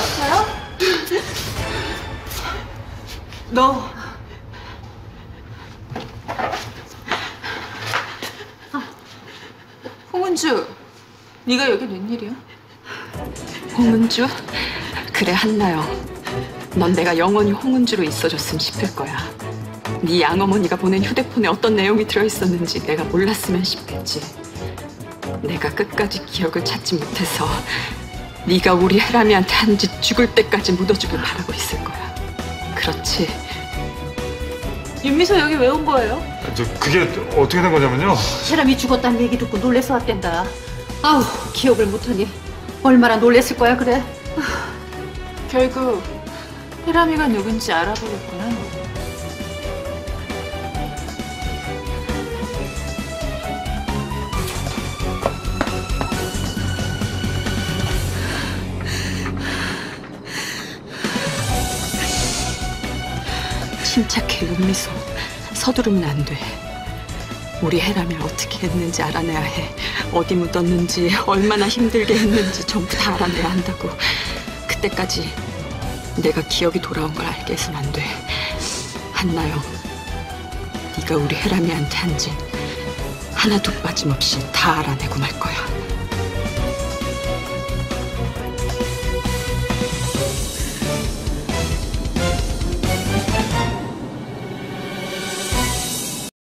아파요? 너 홍은주, 네가 여기 웬일이야? 홍은주? 그래 한나요. 넌 내가 영원히 홍은주로 있어줬으면 싶을 거야. 네 양어머니가 보낸 휴대폰에 어떤 내용이 들어있었는지 내가 몰랐으면 싶겠지. 내가 끝까지 기억을 찾지 못해서 네가 우리 혜람이한테 한 짓 죽을 때까지 묻어주길 바라고 있을 거야. 그렇지. 윤미서 여기 왜 온 거예요? 저 그게 어떻게 된 거냐면요. 사람이 죽었다는 얘기 듣고 놀래서 왔댄다. 아우 기억을 못하니 얼마나 놀랬을 거야 그래. 결국 혜람이가 누군지 알아보겠구나. 침착해 윤미소. 서두르면 안 돼. 우리 혜람이 어떻게 했는지 알아내야 해. 어디 묻었는지, 얼마나 힘들게 했는지 전부 다 알아내야 한다고. 그때까지 내가 기억이 돌아온 걸 알게 해서는 안 돼. 한나요. 네가 우리 혜람이한테 한 짓 하나도 빠짐없이 다 알아내고 말 거야.